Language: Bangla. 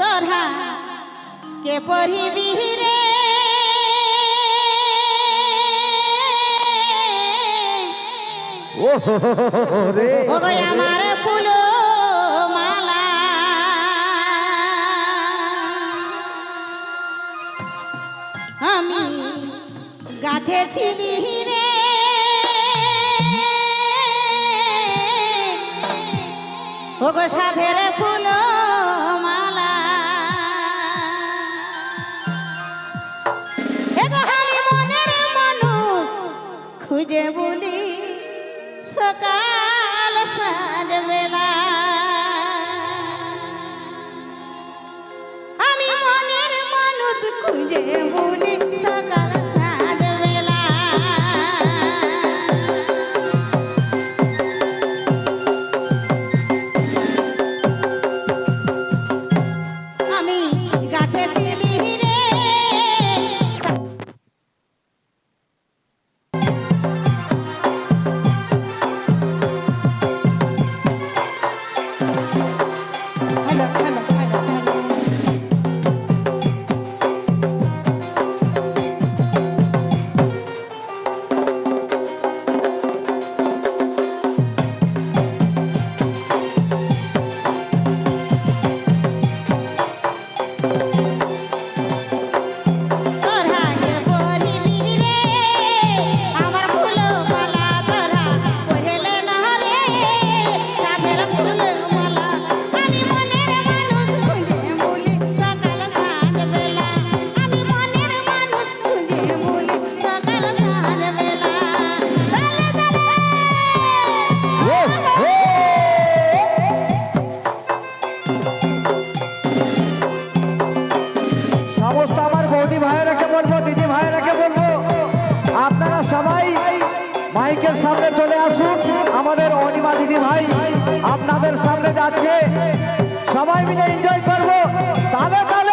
তোরা কে পড়িবি রে ওগো আমার ফুল মালা আমি গাঁথেছি রে ওগো সাধের ফুল तुझे बोली सका সামনে চলে আসুন, আমাদের অনিমা দিদি ভাই আপনাদের সামনে যাচ্ছে। সবাই মিলে এনজয় করব। তাহলে তাহলে